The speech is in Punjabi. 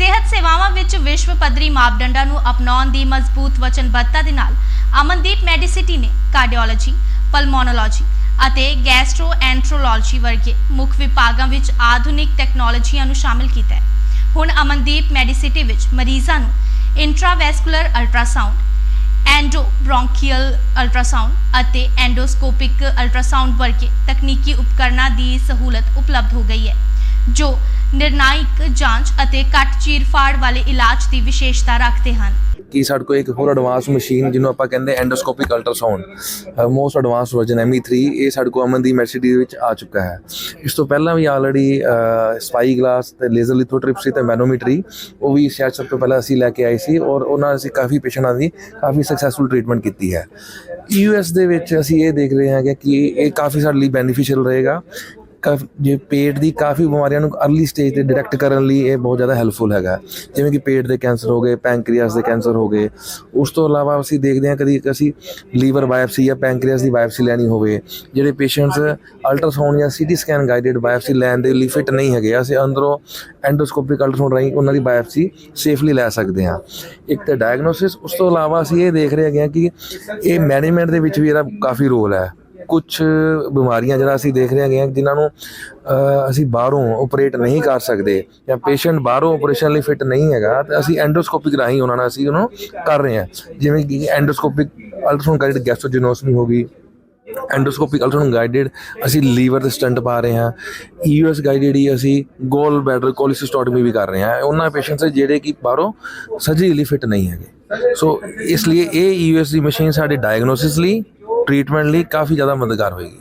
ਸਿਹਤ ਸੇਵਾਵਾਂ ਵਿੱਚ ਵਿਸ਼ਵ ਪੱਧਰੀ ਮਾਪਦੰਡਾਂ ਨੂੰ ਅਪਣਾਉਣ ਦੀ ਮਜ਼ਬੂਤ ਵਚਨਬੱਧਤਾ ਦੇ ਨਾਲ ਅਮਨਦੀਪ ਮੈਡੀਸਿਟੀ ਨੇ ਕਾਰਡੀਓਲੋਜੀ, ਪਲਮੋਨੋਲੋਜੀ ਅਤੇ ਗੈਸਟ੍ਰੋਐਂਟਰੋਲੋਜੀ ਵਰਗੇ ਮੁੱਖ ਵਿਭਾਗਾਂ ਵਿੱਚ ਆਧੁਨਿਕ ਟੈਕਨੋਲੋਜੀਆਂ ਨੂੰ ਸ਼ਾਮਿਲ ਕੀਤਾ ਹੈ। ਹੁਣ ਅਮਨਦੀਪ ਮੈਡੀਸਿਟੀ ਵਿੱਚ ਮਰੀਜ਼ਾਂ ਨੂੰ intravascular ultrasound endobronchial ultrasound ਅਤੇ ਐਂਡੋਸਕੋਪਿਕ ਅਲਟਰਾਸਾਊਂਡ ਵਰਗੇ ਤਕਨੀਕੀ ਉਪਕਰਨਾਂ ਦੀ ਸਹੂਲਤ ਉਪਲਬਧ ਹੋ ਗਈ ਹੈ, ਜੋ ਨਿਰਣਾਇਕ ਜਾਂਚ ਅਤੇ ਘੱਟ ਚੀਰਫਾੜ ਵਾਲੇ ਇਲਾਜ ਦੀ ਵਿਸ਼ੇਸ਼ਤਾ ਰੱਖਦੇ ਹਨ। ਕਿ ਸਾਡੇ ਕੋਲ ਇੱਕ ਹੋਰ ਐਡਵਾਂਸ ਮਸ਼ੀਨ ਜਿਹਨੂੰ ਆਪਾਂ ਕਹਿੰਦੇ endoscopic ultrasound most advance version ME3 ਇਹ ਸਾਡੇ ਕੋਲ ਅਮਨ ਦੀ ਮੈਡੀਸਿਟੀ ਵਿੱਚ ਆ ਚੁੱਕਾ ਹੈ। ਇਸ ਤੋਂ ਪਹਿਲਾਂ ਵੀ ਆਲਰੇਡੀ ਸਪਾਈ ਗਲਾਸ ਤੇ ਲੇਜ਼ਰ ਲਿਥੋਟ੍ਰਿਪਸੀ ਤੇ ਮੈਨੋਮੀਟਰੀ ਉਹ ਵੀ ਸ਼ਾਇਦ ਸਭ ਤੋਂ ਪਹਿਲਾਂ ਅਸੀਂ ਲੈ ਕੇ ਆਏ ਸੀ ਔਰ ਉਹਨਾਂ ਅਸੀਂ ਕਾਫੀ ਪੇਸ਼ੈਂਟਾਂ ਦੀ ਕਾਫੀ ਸਕਸੈਸਫੁਲ ਟ੍ਰੀਟਮੈਂਟ ਕੀਤੀ ਹੈ। ਯੂਐਸ ਦੇ ਵਿੱਚ ਅਸੀਂ ਇਹ ਦੇਖ ਰਹੇ ਹਾਂ ਕਿ ਇਹ ਕਾਫੀ ਸਾਡੇ ਲਈ ਬੈਨੀਫੀਸ਼ੀਅਲ ਰਹੇਗਾ। ਜੇ ਪੇਟ ਦੀ ਕਾਫੀ ਬਿਮਾਰੀਆਂ ਨੂੰ ਅਰਲੀ ਸਟੇਜ ਤੇ ਡਿਟੈਕਟ ਕਰਨ ਲਈ ਇਹ ਬਹੁਤ ਜ਼ਿਆਦਾ ਹੈਲਪਫੁਲ ਹੈਗਾ। ਜਿਵੇਂ ਕਿ ਪੇਟ ਦੇ ਕੈਂਸਰ ਹੋ ਗਏ ਪੈਂਕਰੀਆਸ ਦੇ ਕੈਂਸਰ ਹੋ ਗਏ। ਉਸ ਤੋਂ ਇਲਾਵਾ ਅਸੀਂ ਦੇਖਦੇ ਹਾਂ ਕਦੀ ਅਸੀਂ ਲੀਵਰ ਬਾਇਓਪਸੀ ਜਾਂ ਪੈਂਕਰੀਆਸ ਦੀ ਬਾਇਓਪਸੀ ਲੈਣੀ ਹੋਵੇ। ਜਿਹੜੇ ਪੇਸ਼ੈਂਟਸ ਅਲਟਰਾਸਾਊਂਡ ਜਾਂ ਸੀਟੀ ਸਕੈਨ ਗਾਈਡਡ ਬਾਇਓਪਸੀ ਲੈਣ ਦੇ ਲਈ ਫਿਟ ਨਹੀਂ ਹੈਗੇ, ਅਸੀਂ ਅੰਦਰੋਂ ਐਂਡੋਸਕੋਪਿਕ ਅਲਟਰਾਸਾਊਂਡ ਰਾਹੀਂ ਉਹਨਾਂ ਦੀ ਬਾਇਓਪਸੀ ਸੇਫਲੀ ਲੈ ਸਕਦੇ ਹਾਂ। ਇੱਕ ਤਾਂ ਡਾਇਗਨੋਸਿਸ ਉਸ ਤੋਂ ਇਲਾਵਾ ਅਸੀਂ ਇਹ ਦੇਖ ਰਹੇ ਹੈਗੇ ਹਾਂ ਕਿ ਇਹ ਮੈਨੇਜਮੈਂਟ ਦੇ ਵਿੱਚ ਵੀ ਇਹਦਾ ਕਾਫੀ ਰੋਲ ਹੈ। ਕੁਝ ਬਿਮਾਰੀਆਂ ਜਿਹੜਾ ਅਸੀਂ ਦੇਖ ਰਹੇ ਹਾਂ, ਜਿਨ੍ਹਾਂ ਨੂੰ ਅਸੀਂ ਬਾਹਰੋਂ ਆਪਰੇਟ ਨਹੀਂ ਕਰ ਸਕਦੇ ਜਾਂ ਪੇਸ਼ੈਂਟ ਬਾਹਰੋਂ ਆਪਰੇਸ਼ਨ ਲਈ ਫਿਟ ਨਹੀਂ ਹੈਗਾ, ਤੇ ਅਸੀਂ ਐਂਡੋਸਕੋਪਿਕ ਰਾਹੀਂ ਉਹਨਾਂ ਨਾਲ ਅਸੀਂ ਉਹਨੂੰ ਕਰ ਰਹੇ ਹਾਂ। ਜਿਵੇਂ ਕਿ ਐਂਡੋਸਕੋਪਿਕ ਅਲਟਰਾਸਾਊਂਡ ਗਾਈਡਡ ਗੈਸਟ੍ਰੋਜੀਨੋਸਮੀ ਹੋ ਗਈ। ਐਂਡੋਸਕੋਪਿਕ ਅਲਟਰਾਸਾਊਂਡ ਗਾਈਡਡ ਅਸੀਂ ਲੀਵਰ ਦੇ ਸਟੰਟ ਪਾ ਰਹੇ ਹਾਂ। ਯੂਐਸ ਗਾਈਡਡ ਹੀ ਅਸੀਂ ਗੋਲ ਬੈਡਰ ਕੋਲਿਸਿਸਟੋਟਮੀ ਵੀ ਕਰ ਰਹੇ ਹਾਂ। ਉਹਨਾਂ ਪੇਸ਼ੈਂਟਸ ਜਿਹੜੇ ਕਿ ਬਾਹਰੋਂ ਸਰਜਰੀ ਲਈ ਫਿਟ ਨਹੀਂ ਹੈਗੇ। ਸੋ ਇਸ ਲਈ ਇਹ ਯੂਐਸ ਦੀ ਮਸ਼ੀਨ ਸਾਡੇ ਡਾਇਗਨੋਸਿਸ ਲਈ ਟ੍ਰੀਟਮੈਂਟ ਲਈ ਕਾਫੀ ਜ਼ਿਆਦਾ ਮਦਦਗਾਰ ਹੋਏਗੀ।